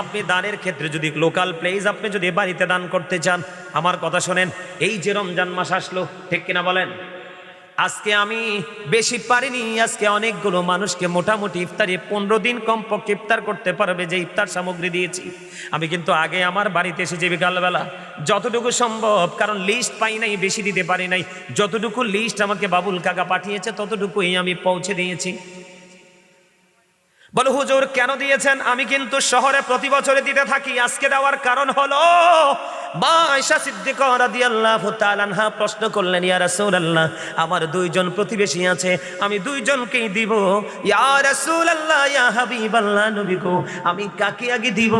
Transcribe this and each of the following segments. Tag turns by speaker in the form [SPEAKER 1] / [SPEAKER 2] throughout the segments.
[SPEAKER 1] আপনি দানের ক্ষেত্রে যদি লোকাল প্লেস আপনি যদি বাড়িতে দান করতে চান, আমার কথা শোনেন, এই যে রমজান মাস আসলো, ঠিক কিনা বলেন? আজকে আমি বেশি পারিনি, আজকে অনেকগুলো মানুষকে মোটামুটি ইফতারি, পনেরো দিন কমপক্ষে ইফতার করতে পারবে যে ইফতার সামগ্রী দিয়েছি। আমি কিন্তু আগে আমার বাড়িতে এসেছি বিকালবেলা যতটুকু সম্ভব, কারণ লিস্ট পাই নাই, বেশি দিতে পারি নাই। যতটুকু লিস্ট আমাকে বাবুল কাকা পাঠিয়েছে, ততটুকুই আমি পৌঁছে দিয়েছি। বলো, হুজুর, কেন দিয়েছেন? আমি কিন্তু শহরে প্রতি বছরে দিতে থাকি। আজকে দেওয়ার কারণ হলো প্রশ্ন করলেন, ইয়া রাসূলুল্লাহ, আমার দুইজন প্রতিবেশী আছে, আমি দুইজনকেই দিব। ইয়া রাসূলুল্লাহ, ইয়া হাবিবাল্লাহ নবী গো আমি কাকে আগে দিব?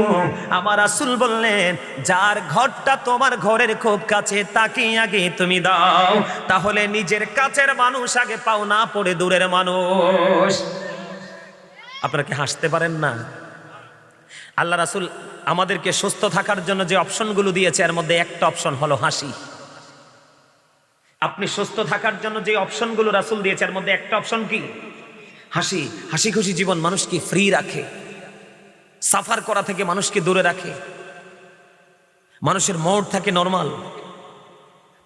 [SPEAKER 1] আমার রাসূল বললেন, যার ঘরটা তোমার ঘরের খুব কাছে, তাকে আগে তুমি দাও। তাহলে নিজের কাছের মানুষ আগে পাও না পড়ে দূরের মানুষ। আপনারা কি হাসতে পারেন না? আল্লাহ রাসুল আমাদেরকে সুস্থ থাকার জন্য যে অপশনগুলো দিয়েছে, এর মধ্যে একটা অপশন হলো হাসি। আপনি সুস্থ থাকার জন্য যে অপশনগুলো রাসুল দিয়েছে, এর মধ্যে একটা অপশন কি? হাসি। হাসি খুশি জীবন মানুষকে ফ্রি রাখে। সাফার করা থেকে মানুষকে দূরে রাখে। মানুষের মোড থাকে নর্মাল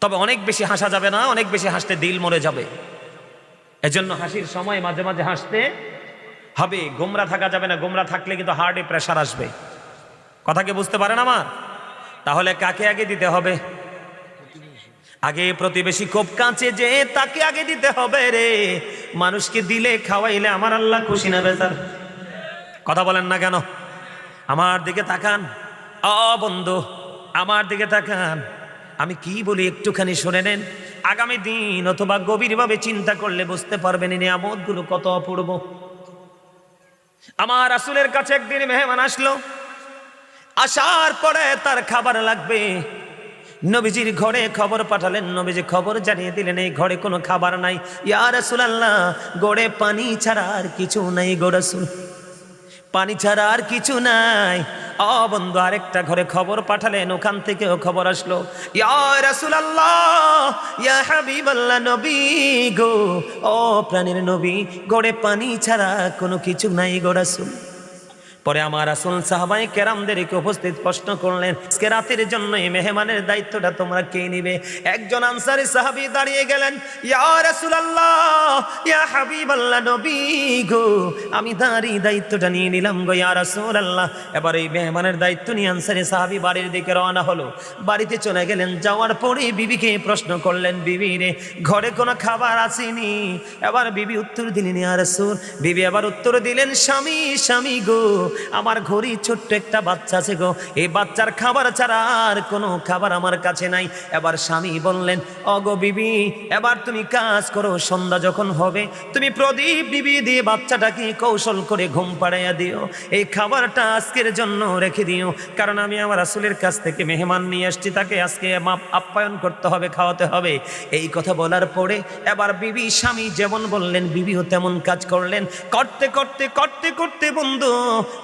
[SPEAKER 1] তবে অনেক বেশি হাসা যাবে না, অনেক বেশি হাসতে দিল মরে যাবে। এজন্য হাসির সময় মাঝে মাঝে হাসতে হবে, গোমরা থাকা যাবে না, গোমরা থাকলে কিন্তু হার্টে প্রেশার আসবে। কথা কি বুঝতে পারেন আমার? তাহলে কাকে আগে দিতে হবে? আগে প্রতিবেশী খুব কাঁচে যে তাকে আগে দিতে হবে রে। মানুষকে দিলে খাওয়াইলে আমার আল্লাহ খুশি না বেচার। কথা বলেন না কেন? আমার দিকে তাকান। অ, বন্ধু, আমার দিকে তাকান। আমি কি বলি একটুখানি শুনে নেন। আগামী দিন অথবা গভীরভাবে চিন্তা করলে বুঝতে পারবেন এই নিয়ামতগুলো কত অপূর্ব। আমার আসুলের কাছে একদিন মেহমান আসলো। আসার পরে তার খাবার লাগবে। নবীজির ঘরে খবর পাঠালেন। নবীজি খবর জানিয়ে দিলেন, এই ঘরে কোনো খাবার নাই। ইয়া রাসূলুল্লাহ, গড়ে পানি ছাড়া আর কিছু নাই গো রাসূল। পানি ছাড়া আর কিছু নাই। অ বন্ধু, আরেকটা ঘরে খবর পাঠালেন, ওখান থেকেও খবর আসলো। ও প্রাণীর নবী, গড়ে পানি ছাড়া কোনো কিছু নাই গো রাসূল। পরে আমার আসল সাহাবাই কেরামদেরকে উপস্থিত প্রশ্ন করলেন, আজকে রাতের জন্য এই মেহমানের দায়িত্বটা তোমরা কে নিবে? একজন আনসারি সাহাবি দাঁড়িয়ে গেলেন, ইয়া রাসূলুল্লাহ, ইয়া গো, আমি দায়িত্বটা নিয়ে নিলাম গো, ইয়া রাসূলুল্লাহ। এবার এই মেহমানের দায়িত্ব নিয়ে আনসারি সাহাবি বাড়ির দিকে রওনা হলো। বাড়িতে চলে গেলেন, যাওয়ার পরে বিবিকে প্রশ্ন করলেন, বিবি রে, ঘরে কোনো খাবার আসেনি? এবার বিবি উত্তর দিলেন, ইয়া রাসূল, বিবি আবার উত্তর দিলেন, স্বামী স্বামী গো আমার ঘড়ি ছোট্ট একটা বাচ্চা আছে গো। এই বাচ্চার খাবার ছাড়া আর কোনো খাবার আমার কাছে নাই। এবার স্বামী বললেন অগো বিবি, এবার তুমি কাজ করো, সন্ধ্যা যখন হবে, তুমি প্রদীপ বিবি দিয়ে বাচ্চাটাকে কৌশল করে ঘুম পাড়াইয়া দিও। এই খাবারটা আজকের জন্য রেখে দিও, কারণ আমি আমার আসলের কাছ থেকে মেহমান নিয়ে আসছি, তাকে আজকে আপ্যায়ন করতে হবে, খাওয়াতে হবে। এই কথা বলার পরে এবার বিবি, স্বামী যেমন বললেন, বিবিও তেমন কাজ করলেন। করতে করতে করতে করতে, বন্ধু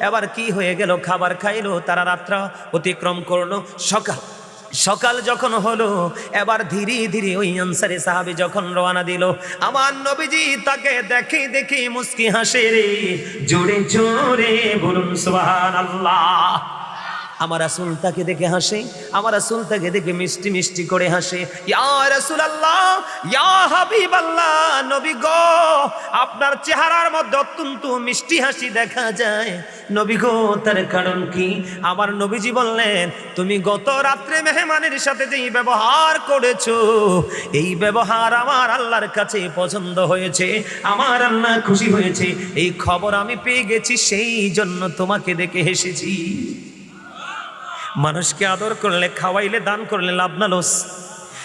[SPEAKER 1] এবার কি হয়ে গেল? খাবার খাইলো, তারা রাত্রা অতিক্রম করল। সকাল সকাল যখন হলো, এবার ধীরে ধীরে ওই আনসারে সাহাবি যখন রওনা দিল, আমার নবীজি তাকে দেখে দেখে মুস্কি হাসে রে, জোরে জোরে বলুন সুবহানাল্লাহ। আমার আসুল তাকে দেখে হাসে, আমার রাসূল তাকে দেখে মিষ্টি মিষ্টি করে হাসে। আপনার চেহারার মধ্যে অত্যন্ত মিষ্টি হাসি দেখা যায়। নবী গো, তার কারণ কি? আমার নবীজি বললেন, তুমি গত রাত্রে মেহমানের সাথে যেই ব্যবহার করেছ, এই ব্যবহার আমার আল্লাহর কাছে পছন্দ হয়েছে, আমার আল্লাহ খুশি হয়েছে, এই খবর আমি পেয়ে গেছি, সেই জন্য তোমাকে দেখে হেসেছি। মানুষকে আদর করলে খাওয়াইলে দান করলে লাভ না লোস।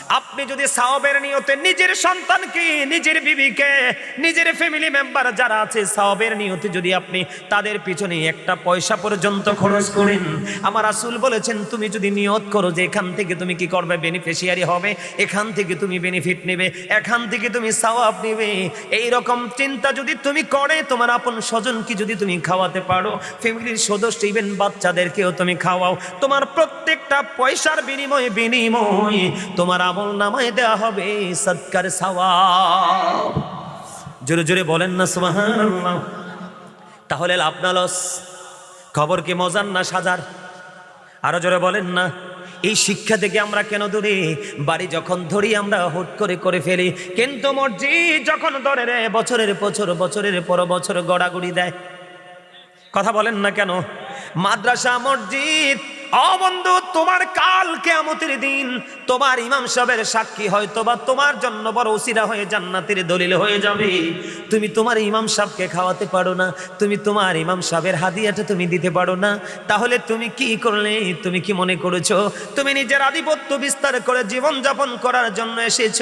[SPEAKER 1] আপনি যদি সাওবের নিয়তে নিজের সন্তানকে, নিজের বিবিকে, নিজের ফ্যামিলি মেম্বার যারা আছে সাওবের নিয়তে যদি আপনি তাদের পিছনে একটা পয়সা পর্যন্ত খরচ করেন, আমার আসুল বলেছেন, তুমি যদি নিয়ত করো যে এখান থেকে তুমি কি করবে? বেনিফিশিয়ারি হবে, এখান থেকে তুমি বেনিফিট নেবে, এখান থেকে তুমি সাওয়াব নেবে। এই রকম চিন্তা যদি তুমি করে, তোমার আপন স্বজনকে যদি তুমি খাওয়াতে পারো? ফ্যামিলির সদস্য ইভেন বাচ্চাদেরকেও তুমি খাওয়াও। তোমার প্রত্যেকটা পয়সার বিনিময়ে, বিনিময় তোমার আমল নামায় দেওয়া হবে, সৎকার সওয়াব। জোরে জোরে বলেন না, সুবহানাল্লাহ। তাহলে লাভ না লস, খবর কি মজার না সাজার? আরও জোরে বলেন না, এই শিক্ষা থেকে আমরা কেন দূরে? বাড়ি যখন ধরি, আমরা হুট করে করে ফেলি। কিন্তু মর্জি যখন ধরে রে, বছরের বছর বছরের পর বছর গড়াগড়ি দেয়। কথা বলেন না কেন? মাদ্রাসা, মসজিদ। অবন্ধু তোমার কাল কেমতের দিন, তোমার ইমাম সাহেবের সাক্ষী হয়তো বা তোমার জন্য বড় ওসিরা হয়ে জান্নাতের দলিল হয়ে যাবে। তুমি তোমার ইমাম সাহেবকে খাওয়াতে পারো না, তুমি তোমার ইমাম সাহেবের হাদিয়াটা তুমি দিতে পারো না। তাহলে তুমি কি করলে? তুমি কি মনে করেছ? তুমি নিজের আধিপত্য বিস্তার করে জীবন যাপন করার জন্য এসেছ?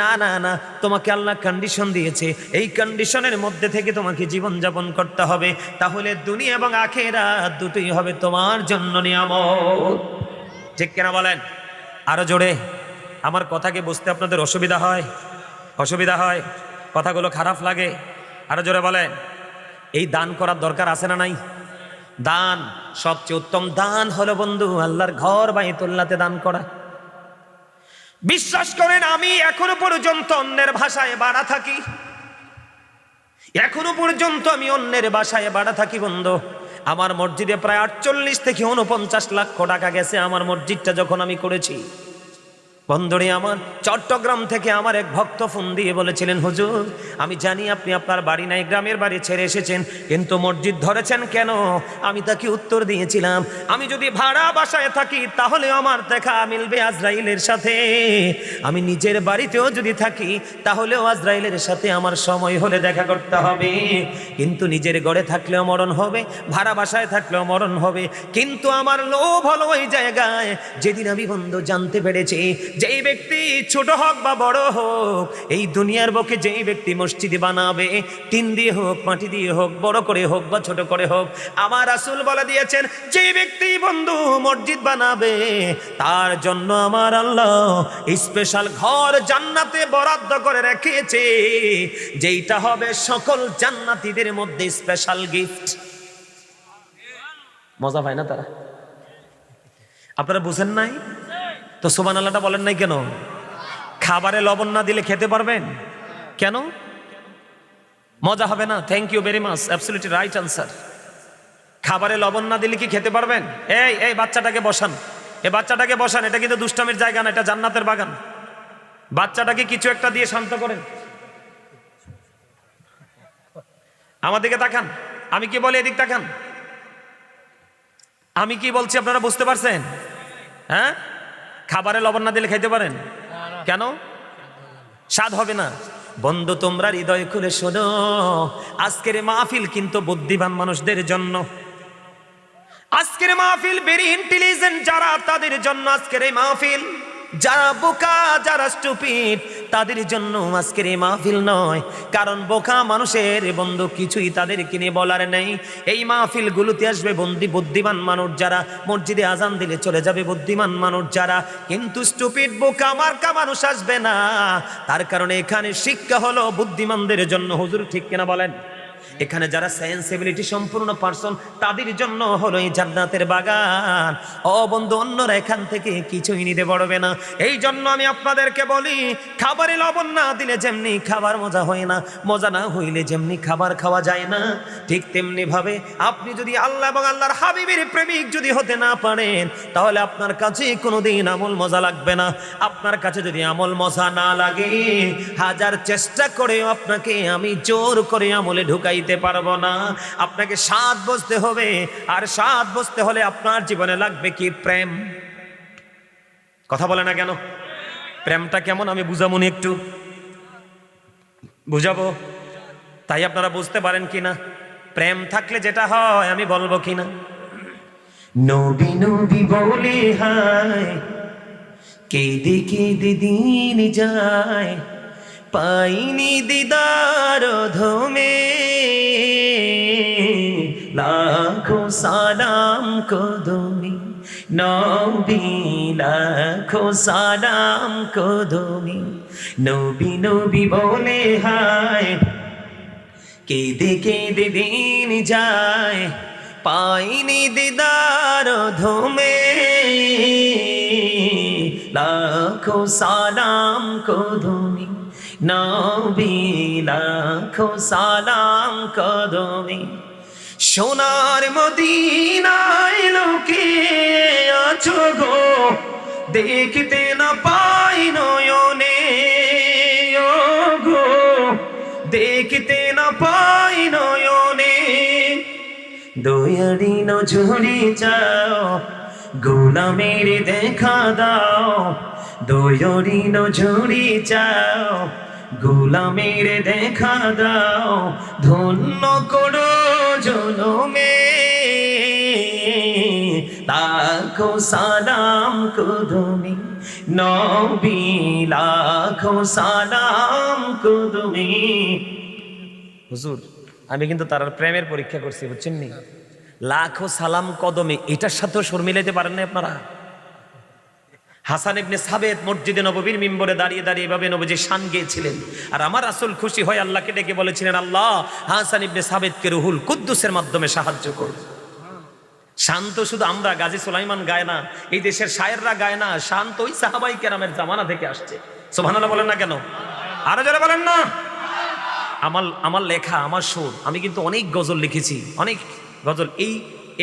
[SPEAKER 1] না না না, তোমাকে আল্লাহ কন্ডিশন দিয়েছে। এই কন্ডিশনের মধ্যে থেকে তোমাকে জীবন যাপন করতে হবে। তাহলে দুনিয়া এবং আখেরা দুটোই হবে তোমার জন্য নিয়ামত। ঠিক কিনা বলেন? আরও জোরে। আমার কথাকে বুঝতে আপনাদের অসুবিধা হয়? অসুবিধা হয়? কথাগুলো খারাপ লাগে? আরও জোরে বলেন। এই দান করার দরকার আছে না নাই? দান, সবচেয়ে উত্তম দান হলো বন্ধু, আল্লাহর ঘর বাইতুল্লাতে দান করা। বিশ্বাস করেন, আমি এখনও পর্যন্ত অন্যের ভাষায় বাড়া থাকি। এখনও পর্যন্ত আমি অন্যের বাসায় বাড়া থাকি বন্ধু। আমার মসজিদে প্রায় আটচল্লিশ থেকে উনপঞ্চাশ লক্ষ টাকা গেছে। আমার মসজিদটা যখন আমি করেছি বন্ধুরে আমার, চট্টগ্রাম থেকে আমার এক ভক্ত ফোন দিয়ে বলেছিলেন, হুজুর, আমি জানি আপনি আপনার বাড়ি নাই, গ্রামের বাড়ি ছেড়ে এসেছেন, কিন্তু মসজিদ ধরেছেন কেন? আমি তাকে উত্তর দিয়েছিলাম, আমি যদি ভাড়া বাসায় থাকি, তাহলে আমার দেখা মিলবে আজরাইলের সাথে। আমি নিজের বাড়িতেও যদি থাকি, তাহলেও আজরাইলের সাথে আমার সময় হলে দেখা করতে হবে। কিন্তু নিজের গড়ে থাকলেও মরণ হবে, ভাড়া বাসায় থাকলেও মরণ হবে। কিন্তু আমার লোভ হলো ওই জায়গায়, যেদিন আমি বন্ধু জানতে পেরেছি যেই ব্যক্তি ছোট হোক বা বড় হোক, এই দুনিয়ার বুকে যেই ব্যক্তি মসজিদ বানাবে, টিন দিয়ে হোক, মাটি দিয়ে হোক, বড় করে হোক বা ছোট করে হোক, আমার আসুল বলে দিয়েছেন, যেই ব্যক্তি বন্ধু মসজিদ বানাবে, তার জন্য আমার আল্লাহ স্পেশাল ঘর জান্নাতে বরাদ্দ করে রেখেছে, যেইটা হবে সকল জান্নাতীদের মধ্যে স্পেশাল গিফট মজা পায় না তারা? আপনারা বুঝেন নাই? তো সোমান আল্লাহটা বলেন নাই কেন? খাবারে লবণ না দিলে খেতে পারবেন? কেন? মজা হবে না? Thank you very much absolutely right answer খাবারে লবণ না দিলে কি খেতে পারবেন? এই এই বাচ্চাটাকে বসান। এই বাচ্চাটাকে বসান, এটা কিন্তু দুষ্টামির জায়গা না, এটা জান্নাতের বাগান। বাচ্চাটাকে কিছু একটা দিয়ে শান্ত করেন। আমার দিকে তাকান। আমি কি বলি এদিক তাকান আমি কি বলছি আপনারা বুঝতে পারছেন? হ্যাঁ? খাবারে লবণ না দিলে খাইতে পারেন? কেন? স্বাদ হবে না। বন্ধু, তোমরা হৃদয় খুলে শোনো, আজকের মাহফিল কিন্তু বুদ্ধিমান মানুষদের জন্য। আজকের মাহফিল ভেরি ইন্টেলিজেন্ট যারা, তাদের জন্য আজকের এই মাহফিল। যারা বোকা, যারা স্টুপিড তাদের জন্য আজকের এই মাহফিল নয়। কারণ বোকা মানুষের বন্ধু কিছুই তাদের কিনে বলার নেই। এই মাহফিল গুলোতে আসবে বন্দি, বুদ্ধিমান মানুষ যারা। মসজিদে আজান দিলে চলে যাবে বুদ্ধিমান মানুষ যারা। কিন্তু স্টুপিড বোকা, মার্কা মানুষ আসবে না। তার কারণে এখানে শিক্ষা হলো বুদ্ধিমানদের জন্য। হুজুর ঠিক কিনা বলেন? এখানে যারা সেন্সিবিলিটি সম্পূর্ণ পার্সন তাদের জন্য হলো এই জান্নাতের বাগান। ও বন্ধু, অন্যরা এখান থেকে কিছুই নিতে পারবে না। এই জন্য আমি আপনাদেরকে বলি, খাবারে লবণ না দিলে যেমনি খাবার মজা হয় না, মজা না হইলে যেমনি খাবার খাওয়া যায় না। ঠিক তেমনি ভাবে আপনি যদি আল্লাহ এবং আল্লাহর হাবিবের প্রেমিক যদি হতে না পারেন, তাহলে আপনার কাছে কোনোদিন আমল মজা লাগবে না। আপনার কাছে যদি আমল মজা না লাগে, হাজার চেষ্টা করেও আপনাকে আমি জোর করে আমলে ঢুকাইতে পারব না। আপনাকে স্বাদ বসতে হবে, আর স্বাদ বসতে হলে আপনার জীবনে লাগবে কি প্রেম? কথা বলে না কেন? প্রেমটা কেমন? আমি বুঝামুনি একটু। বুঝাবো? তাই আপনারা বুঝতে পারেন কিনা প্রেম থাকলে যেটা হয়, আমি বলব কিনা নবী নবী বলে হায়, কেঁদে কেঁদে দিন যায়। পাইনি দিদার ধমে। লাখো সালাম কদমি, নবী, লাখো সালাম কদমি। নবী নবী বলে, হায়, কেঁদে কেঁদে দিন যায়। পাইনি দিদার ধমে। লাখো সালাম কদমি। নবী লাখো সালাম সোনার মদিনায় লোকে আছো গো, দেখতে না পাই নয়নে। গো, দেখতে না পাই নয়নে। দয়ারি নজরে যাও, গোলামের দেখা দাও। দয়ারি নজরে যাও গোলামের দেখা দাও, ধন্য করো জনমে। লাখো সালাম কুদুমি নবী, লাখো সালাম কুদুমি হুজুর, আমি কিন্তু তার প্রেমের পরীক্ষা করছি, বুঝছেন নি? লাখো সালাম কদমে, এটার সাথেও সুর মিলাইতে পারেন না আপনারা? হাসান ইবনে সাবেদ মসজিদে নববীর মিম্বরে দাঁড়িয়ে দাঁড়িয়ে এভাবে নবজি শান গিয়েছিলেন। আর আমার আসল খুশি হয় আল্লাহকে ডেকে বলেছিলেন, আল্লাহ, হাসান ইবনে সাবেদকে রুহুল কুদ্দুসের মাধ্যমে সাহায্য করুন শান্ত শুধু আমরা, গাজী সুলাইমান গায় না, এই দেশের শায়েররা গায় না শান্ত ওই সাহাবাই কেরামের জামানা থেকে আসছে। সোভানাল্লাহ বলেন না কেন? আরও যারা বলেন না। আমার আমার লেখা, আমার সুর, আমি কিন্তু অনেক গজল লিখেছি, অনেক গজল। এই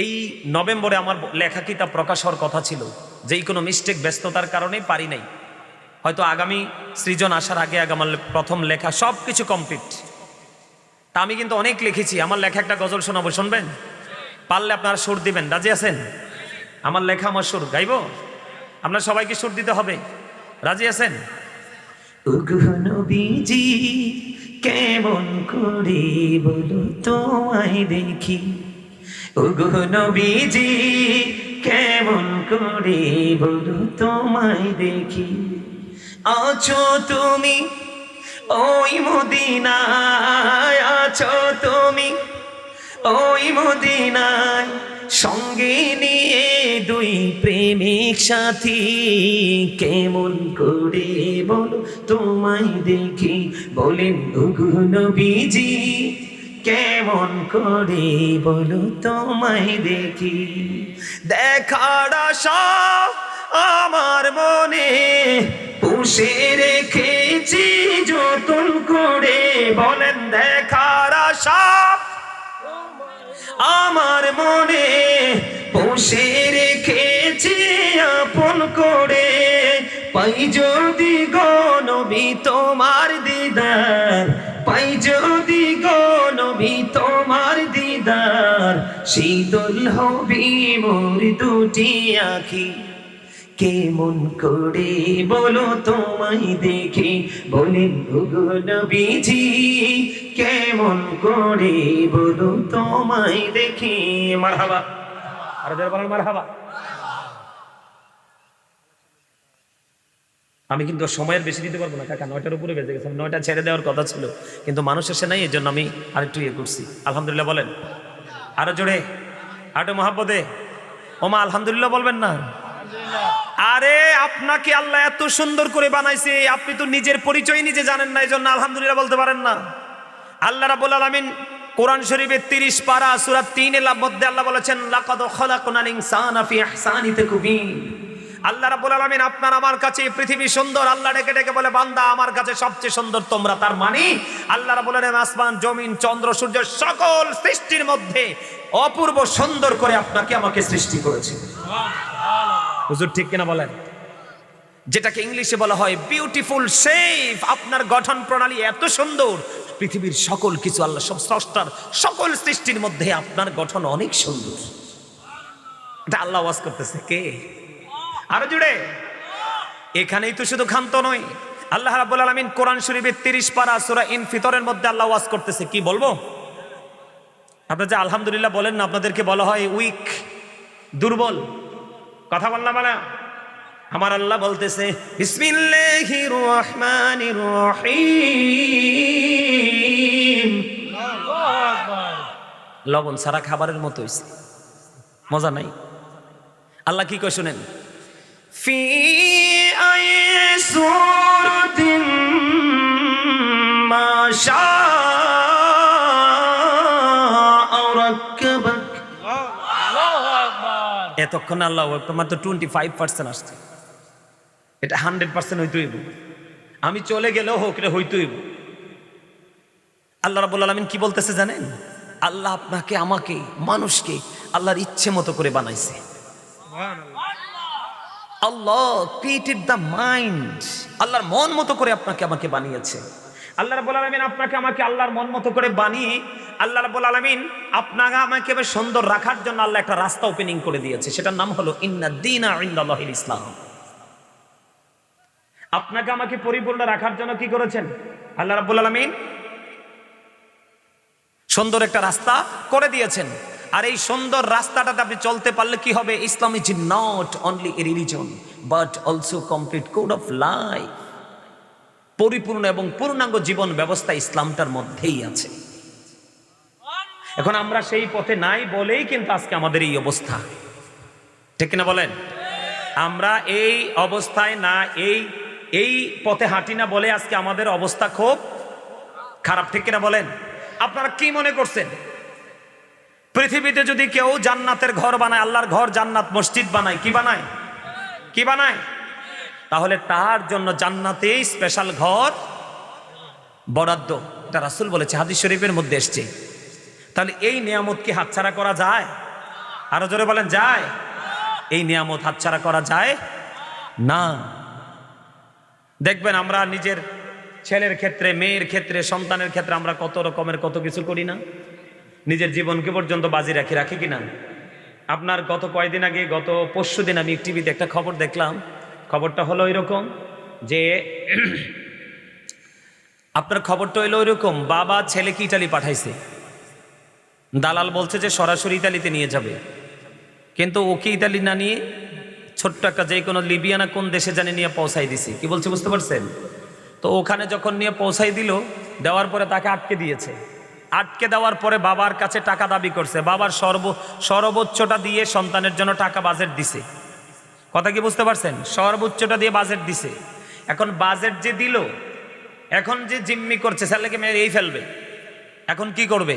[SPEAKER 1] এই নভেম্বরে আমার লেখা কিতাব প্রকাশ হওয়ার কথা ছিল? যেই কোনো মিস্টেক ব্যস্ততার কারণে পারি নাই। হয়তো আগামী সৃজন আসার আগে আমার প্রথম লেখা সব কিছু কমপ্লিট তা আমি কিন্তু অনেক লিখেছি, আমার লেখা একটা গজল শোনাবো, শুনবেন? পারলে আপনারা সুর দিবেন, রাজি আছেন? আমার লেখা আমার সুর, গাইব? আপনার সবাইকে সুর দিতে হবে, রাজি আছেন? কেমন করে বলো তোমায় দেখি। ওগো নবীজি কেমন করে বলো তোমায় দেখি? আছো তুমি ওই মদিনায়, আছো তুমি ওই মদিনায়। সঙ্গে নিয়ে দুই প্রেমিক সাথী, কেমন করে বলো তোমায় দেখি? বলেন নবীজি। কেমন করে বলো তোমায় দেখি। দেখার আশা আমার মনে, পুষে রেখেছি যতন করে। বলেন দেখার আশা আমার মনে বসে রেখেছি আপন করে। পাই যদি গনবি তোমার দিদার, পাই যদি গনবি তোমার দিদার। শীতল হবি মোর দুটি আখি। কেমন করে বলো তোমায় দেখি। বলেন নবীজি কেমন করে বলো তোমায় দেখি। মারহাবা। আর বলেন মারহাবা। আমি কিন্তু সময়ের বেশি দিতে পারব না, কাকা, নয়টার উপরে বেজে গেছে, নয়টা ছেড়ে দেওয়ার কথা ছিল, কিন্তু মানুষ এসে নাই এর জন্য আমি আরেকটু ইয়ে করছি। আলহামদুলিল্লাহ বলেন। আরও জোরে, আরও মহাপদে ওমা, আলহামদুলিল্লাহ বলবেন না? আরে, আপনাকে আল্লাহ এত সুন্দর করে বানাইছে, আপনি তো নিজের পরিচয় নিজে জানেন না এই জন্য আলহামদুলিল্লাহ বলতে পারেন না। আল্লাহ রাবুল আলমিন কোরআন শরীফের তিরিশ পারা সুরাত তিন এর মধ্যে আল্লাহ বলেছেন, লাকাদ খলাকনাল ইনসানা ফি ইহসানি তাকবীর। আল্লাহ রাব্বুল আলামিন আপনার আমার কাছে পৃথিবী সুন্দর, আল্লাহ ডেকে ডেকে বলে, বান্দা, আমার কাছে সবচেয়ে সুন্দর তোমরা, তার মানে আল্লাহ রাব্বুল আলামিন আসমান, জমিন, চন্দ্র, সূর্য সকল সৃষ্টির মধ্যে অপূর্ব সুন্দর করে আপনাকে আমাকে সৃষ্টি করেছে। হুজুর ঠিক কিনা বলেন? যেটাকে ইংলিশে বলা হয় বিউটিফুল সেফ আপনার গঠন প্রণালী এত সুন্দর, পৃথিবীর সকল কিছু আল্লাহ, সব স্রষ্টার সকল সৃষ্টির মধ্যে আপনার গঠন অনেক সুন্দর। এটা আল্লাহ ওয়াজ করতেছে, কে? জুড়ে। এখানেই তো শুধু ক্ষান্ত নয় আল্লাহ রাব্বুল আলামিন কোরআন শরীফের 30 পারা সুরা ইন ফিতরের মধ্যে আল্লাহ ওয়াজ করতেছে। কি বলব? আপনারা যে আলহামদুলিল্লাহ বলেন না, আপনাদেরকে বলা হয় উইক, দুর্বল। কথা বললাম না আমার আল্লাহ বলতেছে লবণ সারা খাবারের মতো হইছে। মজা নাই। আল্লাহ কি কয় শুনেন? সুরাতিন মা শাআ রাক্কাবাক এতক্ষণ আল্লাহ একটু মাত্র টোয়েন্টি ফাইভ পার্সেন্ট আসছে। এটা হান্ড্রেড পার্সেন্ট হইতে হইব আমি চলে গেলেও হোক রে হইতে হইব আল্লাহ রাবুল আলমিন কি বলতেছে জানেন? আল্লাহ আপনাকে, আমাকে, মানুষকে আল্লাহর ইচ্ছে মতো করে বানাইছে। আল্লাহ ক্রিয়েটেড দ্য মাইন্ড আল্লাহর মন মতো করে আপনাকে আমাকে বানিয়েছে। আল্লাহ রাব্বুল আলামিন আপনাকে আমাকে আল্লাহর মন মতো করে বানিয়ে, আল্লাহ রাব্বুল আলামিন আপনাকে আমাকে এবার সুন্দর রাখার জন্য আল্লাহ একটা রাস্তা ওপেনিং করে দিয়েছে। সেটার নাম হলো, ইন্না দিনা ইনদাল্লাহিল ইসলাম। আপনাকে আমাকে পরিপূর্ণ রাখার জন্য কি করেছেন? আল্লাহ রাব্বুল আলামিন সুন্দর একটা রাস্তা করে দিয়েছেন। আর এই সুন্দর রাস্তাটাতে আপনি চলতে পারলে কি হবে? Islam is not only a religion but also complete code of life পরিপূর্ণ এবং পূর্ণাঙ্গ জীবন ব্যবস্থা ইসলামটার মধ্যেই আছে। এখন আমরা সেই পথে নাই বলেই কিন্তু আজকে আমাদের এই অবস্থা। ঠিক কিনা বলেন? আমরা এই অবস্থায় না, এই এই পথে হাঁটি না বলে আজকে আমাদের অবস্থা খুব খারাপ। ঠিক কিনা বলেন? আপনারা কি মনে করছেন? পৃথিবীতে যদি কেউ জান্নাতের ঘর বানায়, আল্লাহর ঘর জান্নাত মসজিদ বানায়, কি বানায়? কি বানায়? তাহলে তার জন্য জান্নাতেই স্পেশাল ঘর বরাদ্দ। এটা রাসুল বলেছে, হাদিস শরীফের মধ্যে এসছে। তাহলে এই নিয়ামত কি হাতছাড়া করা যায়? আরও জোরে বলেন, যায়। এই নিয়ামত হাতছাড়া করা যায় না। দেখবেন আমরা নিজের ছেলের ক্ষেত্রে, মেয়ের ক্ষেত্রে, সন্তানের ক্ষেত্রে আমরা কত রকমের কত কিছু করি না? নিজের জীবনকে পর্যন্ত বাজি রাখি রাখি কিনা? আপনার গত কয়দিন আগে, গত পরশু দিন আমি টিভিতে একটা খবর দেখলাম। খবরটা হলো এরকম যে, আপনার খবরটা হলো এরকম বাবা ছেলেকে ইটালি পাঠাইছে। দালাল বলছে যে সরাসরি ইতালিতে নিয়ে যাবে। কিন্তু ওকে ইতালি না নিয়ে ছোট্ট একটা যে কোনো লিবিয়ানা কোন দেশে জানি নিয়ে পৌঁছাই দিছি। কি বলছে বুঝতে পারছেন? তো ওখানে যখন নিয়ে পৌঁছাই দিল, দেওয়ার পরে তাকে আটকে দিয়েছে। আটকে দেওয়ার পরে বাবার কাছে টাকা দাবি করছে। বাবার সর্ব সর্বোচ্চটা দিয়ে সন্তানের জন্য টাকা বাজেট দিছে। কথা কি বুঝতে পারছেন? সর্বোচ্চটা দিয়ে বাজেট দিছে। এখন বাজেট যে দিল, এখন যে জিম্মি করছে, ছেলেকে মেরে এই ফেলবে। এখন কি করবে?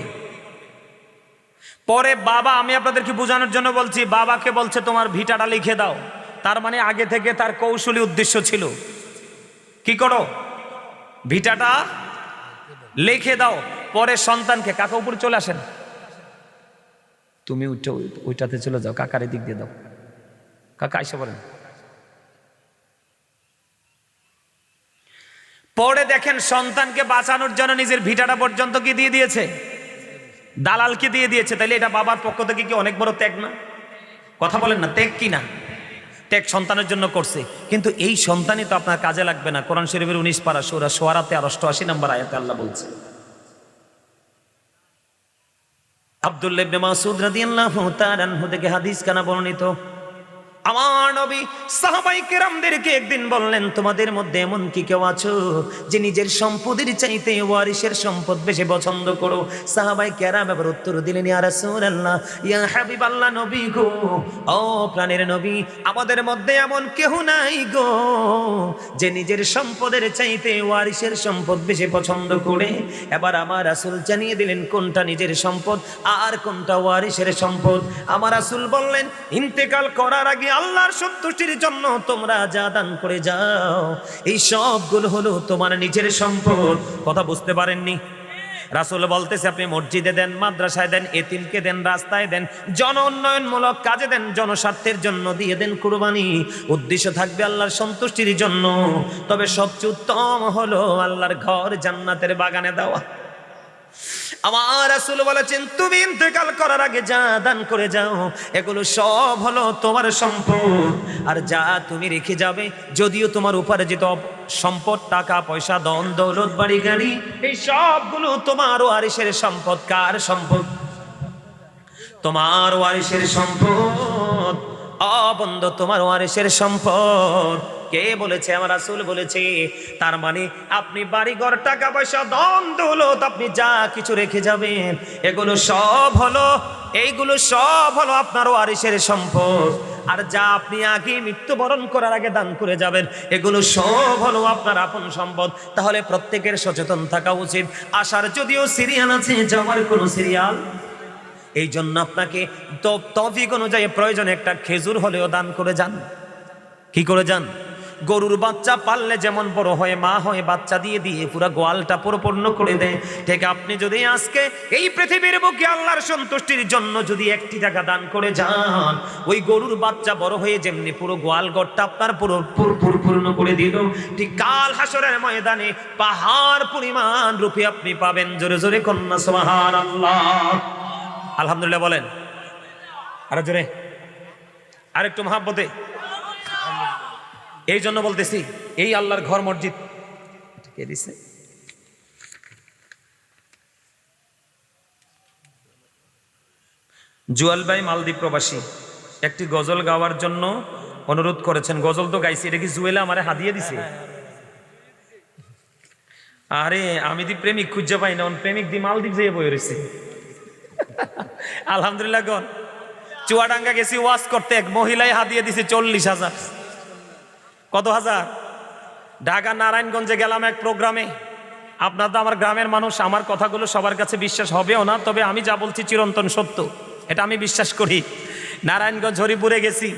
[SPEAKER 1] পরে বাবা, আমি আপনাদেরকে বোঝানোর জন্য বলছি, বাবাকে বলছে, তোমার ভিটাটা লিখে দাও। তার মানে আগে থেকে তার কৌশলী উদ্দেশ্য ছিল। কি করো? ভিটাটা লিখে দাও। পরে সন্তানকে কাকা উপরে চলে আসেন। তুমি উঠে ওইটাতে চলে যাও কাকার দিক দিয়ে দাও। কাকা এসে বলেন পরে দেখেন সন্তানকে বাঁচানোর জন্য নিজের ভিটাটা পর্যন্ত কি দিয়ে দিয়েছে? দালালকে দিয়ে দিয়েছে। তাহলে এটা বাবার পক্ষ থেকে কি অনেক বড় ত্যাগ না? কথা বলেন না ত্যাগ কি না? ত্যাগ সন্তানের জন্য করছে। কিন্তু এই সন্তানই তো আপনার কাজে লাগবে না। কোরআন শরীফের উনিশ পারা সোরা সোয়ারাতে আর অষ্টআশি নম্বর আয়াতে আল্লাহ বলছে। আব্দুল্লাহ মাসুদ রাদিয়াল্লাহু তাআলা আনহু থেকে হাদিস কানা বর্ণিত। আমার নবী সাহাবাই একদিন বললেন, তোমাদের মধ্যে এমন কেউ আছো যে নিজের সম্পদের চাইতে ওয়ারিসের সম্পদ বেশি পছন্দ করো? সাহাবাই উত্তর নবী গো প্রাণের নবী, আমাদের মধ্যে এমন নাই গো যে নিজের সম্পদের চাইতে ওয়ারিসের সম্পদ বেশি পছন্দ করে? এবার আমার রাসূল জানিয়ে দিলেন, কোনটা নিজের সম্পদ আর কোনটা ওয়ারিসের সম্পদ? আমার রাসূল বললেন, ইন্তেকাল করার আগে আল্লাহর সন্তুষ্টির জন্য তোমরা যা দান করে যাও, এই সবগুলো হলো তোমার নিজের সম্পদ। কথা বুঝতে পারেননি? রাসুল বলতেছে, আপনি মসজিদে দেন, মাদ্রাসায় দেন, এতিমকে দেন, রাস্তায় দেন, জন উন্নয়নমূলক কাজে দেন, জনস্বার্থের জন্য দিয়ে দেন কুরবানি। উদ্দেশ্য থাকবে আল্লাহর সন্তুষ্টির জন্য। তবে সবচেয়ে উত্তম হলো আল্লাহর ঘর জান্নাতের বাগানে দেওয়া। আমার রাসূল বলেছেন, তুমি ইন্তেকাল করার আগে যা দান করে যাও, এগুলো সব হলো তোমার সম্পদ। আর যা তুমি রেখে যাবে, যদিও তোমার উপার্জিত সম্পদ, টাকা, পয়সা দন দৌলত, বাড়ি, গাড়ি, এই সবগুলো তোমার ওয়ারিসের সম্পদ। কার সম্পদ? তোমার ওয়ারিসের সম্পদ। অবন্ধ তোমার ওয়ারিসের সম্পদ। কে বলেছে? আমার রাসূল বলেছে, তার মানে আপনি বাড়িঘর টাকা পয়সা দন দৌলত আপনি যা কিছু রেখে যাবেন, এগুলো সব হলো, এইগুলো সব হলো আপনার ওয়ারিসের সম্পদ। আর যা আপনি আগে মৃত্যুবরণ করার আগে দান করে যাবেন, এগুলো সব হলো আপনার আপন সম্পদ। তাহলে প্রত্যেকের সচেতন থাকা উচিত। আসার যদিও সিরিয়াল আছে যাওয়ার কোনো সিরিয়াল এই জন্য আপনাকে তফিক অনুযায়ী প্রয়োজন একটা খেজুর হলেও দান করে যান। কি করে যান? গরুর বাচ্চা পাললে যেমন বড় হয়, মা হয়, বাচ্চা দিয়ে দিয়ে পুরো গোয়ালটা পরিপূর্ণ করে দেয়। ঠিক আপনি যদি আজকে এই পৃথিবীর বুকে আল্লাহর সন্তুষ্টির জন্য যদি একটি টাকা দান করে যান, ওই গরুর বাচ্চা বড় হয়ে যেমনি পুরো গোয়াল ঘরটা আপনার পুরো পরিপূর্ণ করে দিল, ঠিক কাল হাসরের ময়দানে পাহাড় পরিমাণ রূপে আপনি পাবেন। জোরে জোরে কন্যা সোহান আল্লাহ আলহামদুলিল্লাহ বলেন। আরও জোরে। আরেকটু মহাব্বতে। এই জন্য বলতেছি, এই আল্লাহর ঘর মসজিদ। কে দিছে? জুয়াল ভাই মালদ্বীপ প্রবাসী, একটি গজল গাওয়ার জন্য অনুরোধ করেছেন। গজল তো গাইছি, এটা কি জুয়েলা আমারে হাদিয়ে দিছে? আরে, আমি দি প্রেমিক খুঁজে পাই না প্রেমিক দি মালদ্বীপ যেয়ে বই রয়েছে আলহামদুলিল্লাহ গন, চুয়াডাঙ্গা গেছি ওয়াশ করতে এক মহিলাই হাদিয়ে দিছে চল্লিশ হাজার। কত হাজার? ঢাকা, নারায়ণগঞ্জে গেলাম এক প্রোগ্রামে। আপনার তো আমার গ্রামের মানুষ, আমার কথাগুলো সবার কাছে বিশ্বাস হবেও না, তবে আমি যা বলছি চিরন্তন সত্য। এটা আমি বিশ্বাস করি। নারায়ণগঞ্জ, হরিপুরে গেছি।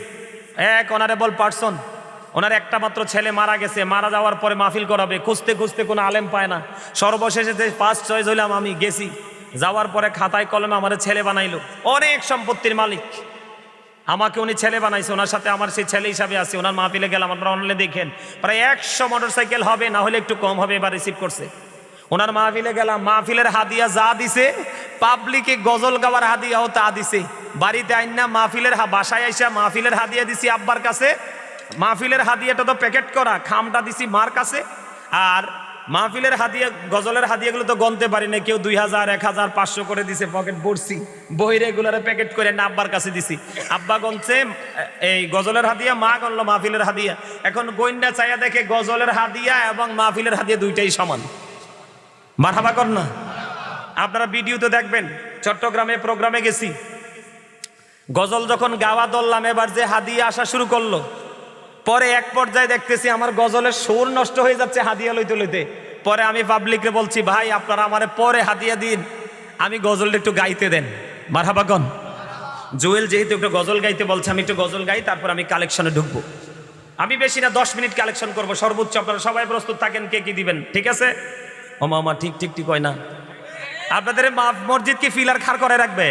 [SPEAKER 1] এক অনারেবল পার্সন ওনার একটা মাত্র ছেলে মারা গেছে। মারা যাওয়ার পরে মাহফিল করাবে। খুঁজতে খুঁজতে কোনো আলেম পায় না। সর্বশেষে যে ফার্স্ট চয়েস হইলাম আমি, গেছি। যাওয়ার পরে খাতায় কলমে আমার ছেলে বানাইলো। অনেক সম্পত্তির মালিক। আমাকে উনি ছেলে বানাইছে, ওনার সাথে আমার সেই ছেলে হিসাবে আছে, ওনার মাহফিলে গেলাম, আপনারা অনলাইনে দেখেন। প্রায় একশো মোটর সাইকেল হবে, না হলে একটু কম হবে, এবার রিসিভ করছে। ওনার মাহফিলে গেলাম, মাহফিলের হাদিয়া যা দিছে পাবলিকে গজল গাওয়ার হাদিয়াও তা দিছে। বাড়িতে আইন না মাহফিলের বাসায় আইসা মাহফিলের হাদিয়া দিছি আব্বার কাছে। মাহফিলের হাদিয়াটা তো প্যাকেট করা, খামটা দিছি মার কাছে। আর মাহফিলের হাদিয়া, গজলের হাদিয়াগুলো তো গনতে পারি না কেউ দুই হাজার, এক হাজার, পাঁচশো করে দিছে পকেট ভরছি। বই রেগুলারে প্যাকেট করে না আব্বার কাছে দিছি। আব্বা গনছে এই গজলের হাদিয়া, মা গনলো মাহফিলের হাদিয়া। এখন গোয়েন্দা চাইয়া দেখে গজলের হাদিয়া এবং মাহফিলের হাদিয়া দুইটাই সমান। মারহাবা কর না। আপনারা ভিডিও তো দেখবেন, চট্টগ্রামে প্রোগ্রামে গেছি। গজল যখন গাওয়া দললাম এবার যে হাদিয়া আসা শুরু করল পরে এক পর্যায়ে দেখতেছি আমার গজলের সুর নষ্ট হয়ে যাচ্ছে হাদিয়া লইতে লইতে। পরে আমি পাবলিককে বলছি, ভাই, আপনারা আমার পরে হাদিয়া দিন। আমি গজলটা একটু গাইতে দেন। মারহাবা কন জুয়েল যেহেতু একটু গজল গাইতে বলছে, আমি একটু গজল গাই, তারপর আমি কালেকশনে ঢুকবো। আমি বেশি না, দশ মিনিট কালেকশন করব। সর্বোচ্চ আপনারা সবাই প্রস্তুত থাকেন, কে কি দিবেন, ঠিক আছে? ও মামা, ঠিক ঠিক ঠিক হয় না। আপনাদের মসজিদ কি ফিলার খার করে রাখবে।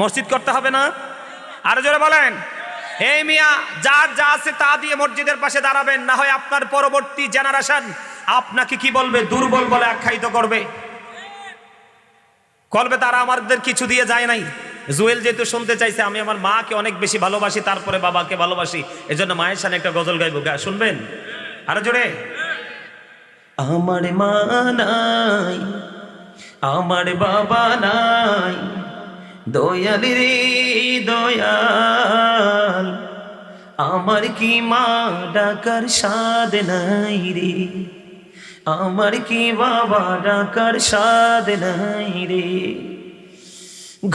[SPEAKER 1] মসজিদ করতে হবে না? আরও জোরে বলেন। এই মিয়া, যার যা আছে তা দিয়ে মসজিদের পাশে দাঁড়াবেন, না হয় আপনার পরবর্তী জেনারেশন আপনাকে কি বলবে? দুর্বল বলে আখ্যায়িত করবে। করবে তারা আমাদের কিছু দিয়ে যায় নাই। জুয়েল যেহেতু শুনতে চাইছে, আমি আমার মাকে অনেক বেশি ভালোবাসি, তারপরে বাবাকে ভালোবাসি, এজন্য মায়ের সামনে একটা গজল গাইবো। শুনবেন? আরও জোরে। আমার মা নাই, আমার বাবা নাই, দয়াল রে, দয়াল। আমার কি মা ডাকার স্বাদ নাই রে? আমার কি বাবা ডাকার স্বাদ নাই রে?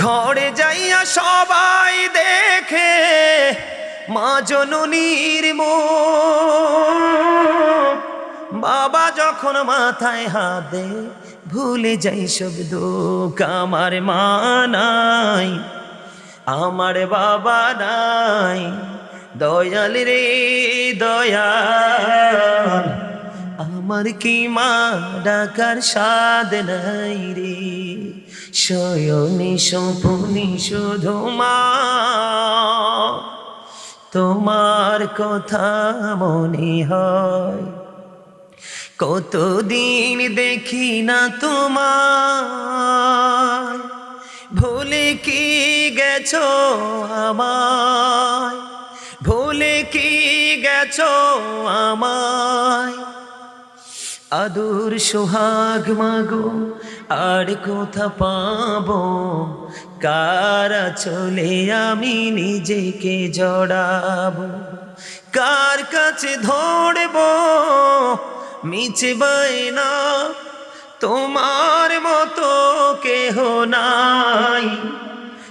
[SPEAKER 1] ঘরে যাইয়া সবাই দেখে মা জননীর বাবা যখন মাথায় হাত ভুলে যাই সব দুঃখ আমার মা নাই, আমার বাবা নাই। দয়াল রে, দয়াল। আমার কি মা ডাকার স্বাদ নাই রে? শয়নে সপনি শুধু মা। তোমার কথা মনে হয়। কতদিন দেখি না তোমার ভুলে কি গেছো আমায়? ভুলে কি গেছো আমায়? আদুর সোহাগ মাগো, আর কোথা পাবো? কারা চলে আমি নিজেকে জড়াবো? কার কাছে ধরবো? মিছে না, তোমার মতো কেহ নাই।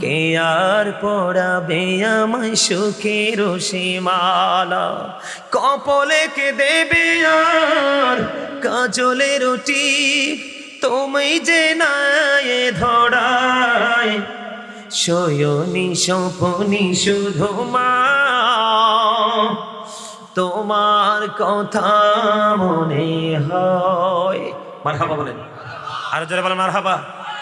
[SPEAKER 1] কে আর পড়াবে আমায় সুখের সীমালা? কপলে কে দেবে আর কাজলে রুটি? তুমি যে নাই ধরায় শয়নি সপনি শুধু মা। তোমার কথা মনে হয়। মারহাবা বলেন। আর জোরে বলেন মারহাবা।